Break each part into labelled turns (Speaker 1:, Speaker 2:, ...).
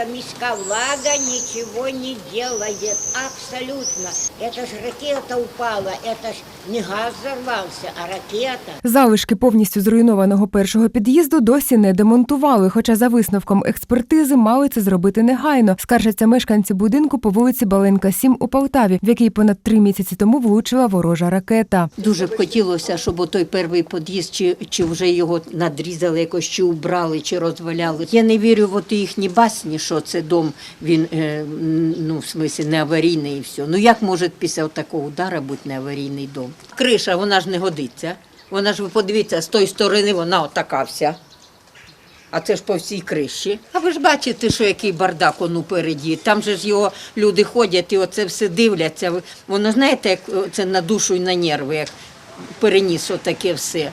Speaker 1: что міська влада ничего не делает. Абсолютно. Это ж ракета упала. Это ж не газ взорвался, а ракета.
Speaker 2: Залишки повністю зруйнованого першого під'їзду досі не демонтували, хоча за висновком експертизи мали це зробити негайно. Скаржаться мешканці будинку по вулиці Баленка 7 у Полтаві, в який понад три місяці тому влучила ворожа ракета.
Speaker 3: Дуже б хотілося, щоб той перший під'їзд, чи, чи вже його надрізали якось, чи убрали, чи розваляли. Я не вірю в от їхні басні, що це дом, він е, ну, в смислі, не аварійний і все. Ну як може після такого удара бути не аварійний дом? Криша, вона ж не годиться. Вона ж, ви подивіться, з тої сторони вона отака вся. А це ж по всій криші. А ви ж бачите, що який бардак он упереді. Там же ж його люди ходять і оце все дивляться. Воно знаєте, як е, це на душу і на нерви, як переніс отаке все.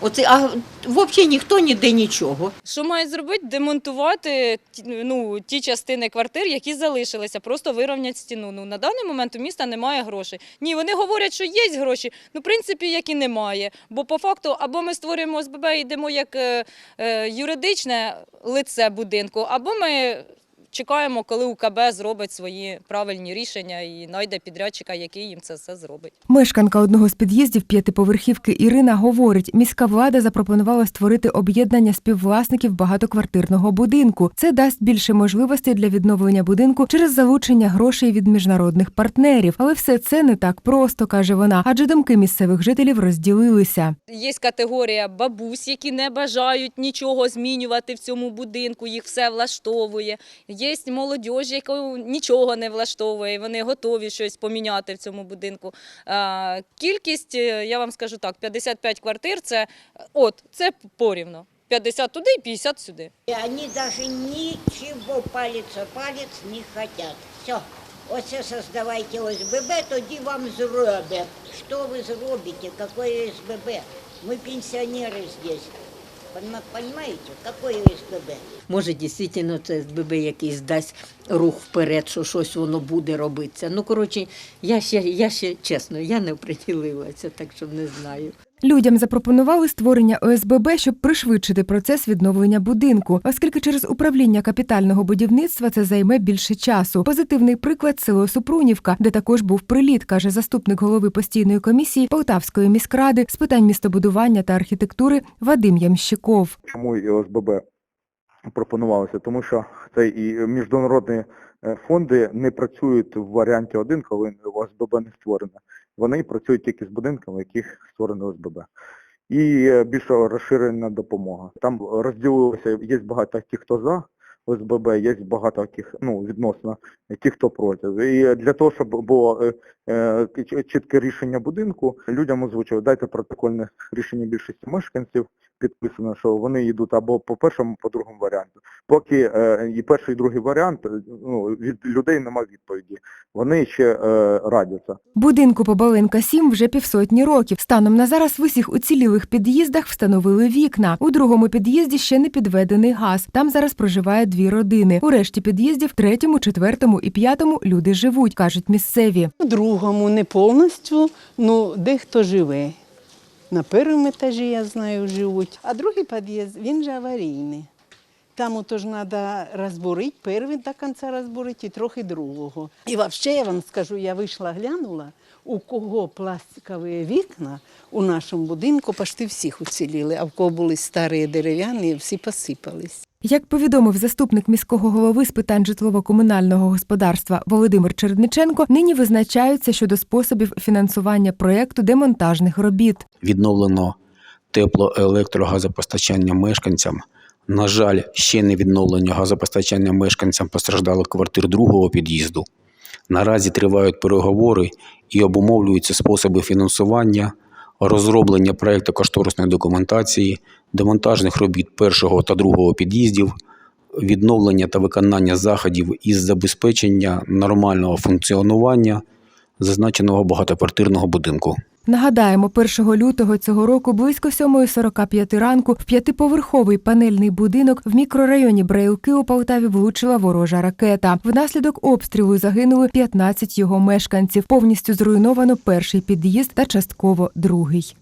Speaker 3: Оце, а взагалі ніхто ніде нічого.
Speaker 4: Що мають зробити? Демонтувати ну, ті частини квартир, які залишилися, просто вирівняти стіну. Ну, на даний момент у міста немає грошей. Ні, вони говорять, що є гроші, ну, в принципі, як і немає. Бо по факту, або ми створюємо ОСББ і йдемо як е, е, юридичне лице будинку, або ми чекаємо, коли УКБ зробить свої правильні рішення і знайде підрядчика, який їм це все зробить.
Speaker 2: Мешканка одного з під'їздів п'ятиповерхівки Ірина говорить, міська влада запропонувала створити об'єднання співвласників багатоквартирного будинку. Це дасть більше можливостей для відновлення будинку через залучення грошей від міжнародних партнерів. Але все це не так просто, каже вона, адже думки місцевих жителів розділилися.
Speaker 4: Є категорія бабусь, які не бажають нічого змінювати в цьому будинку, їх все влаштовує. Є молодь, яку нічого не влаштовує, вони готові щось поміняти в цьому будинку. Кількість, е, я вам скажу так, 55 квартир це от це порівно. 50 туди і 50 сюди.
Speaker 1: И они даже ничего палец о палец не хотят. Все. Оце создавайте ОСББ, тоді вам зроблять. Що ви зробите? Какое ОСББ? Мы пенсионеры здесь. Понима- Понимаете, какое ОСББ?
Speaker 3: Може, дійсно, це СББ якийсь дасть рух вперед, що щось воно буде робитися. Ну, коротше, я ще, я ще чесно, я не оприділилася, так що не знаю.
Speaker 2: Людям запропонували створення ОСББ, щоб пришвидшити процес відновлення будинку, оскільки через управління капітального будівництва це займе більше часу. Позитивний приклад село Супрунівка, де також був приліт, каже заступник голови постійної комісії Полтавської міськради з питань містобудування та архітектури Вадим Ямщиков.
Speaker 5: Чому і ОСББ пропонувалося? Тому що це і міжнародні е, фонди не працюють в варіанті один, коли ОСББ не створене. Вони працюють тільки з будинками, в яких створено ОСББ. І е, більш розширена допомога. Там розділилося, є багато тих, хто за ОСББ, є багато тих, ну, відносно ті, хто проти. І для того, щоб було е, е, чітке рішення будинку, людям озвучили, дайте протокольне рішення більшості мешканців, підписано, що вони йдуть або по першому, по другому варіанту. Поки і перший, і другий варіант, ну, від людей немає відповіді. Вони ще е, радяться.
Speaker 2: Будинку по Баленка 7 вже півсотні років. Станом на зараз в усіх уцілілих під'їздах встановили вікна. У другому під'їзді ще не підведений газ. Там зараз проживає дві родини. У решті під'їздів, третьому, четвертому і п'ятому люди живуть, кажуть місцеві.
Speaker 6: У другому не повністю, ну дехто живе. На першому етажі, я знаю, живуть. А другий під'їзд, він же аварійний. Там ото ж треба розбурити, перший до кінця розбурити і трохи другого. І взагалі я вам скажу, я вийшла, глянула, у кого пластикові вікна у нашому будинку почти всіх уціліли, а в кого були старі дерев'яні, всі посипались.
Speaker 2: Як повідомив заступник міського голови з питань житлово-комунального господарства Володимир Чередниченко, нині визначаються щодо способів фінансування проєкту демонтажних робіт.
Speaker 7: відновлено тепло-електрогазопостачання мешканцям. На жаль, ще не відновлено газопостачання мешканцям постраждалих квартир другого під'їзду. Наразі тривають переговори і обумовлюються способи фінансування, розроблення проекту кошторисної документації, демонтажних робіт першого та другого під'їздів, відновлення та виконання заходів із забезпечення нормального функціонування зазначеного багатоквартирного будинку.
Speaker 2: Нагадаємо, 1 лютого цього року близько 7.45 ранку в п'ятиповерховий панельний будинок в мікрорайоні Брейлки у Полтаві влучила ворожа ракета. Внаслідок обстрілу загинули 15 його мешканців. Повністю зруйновано перший під'їзд та частково другий.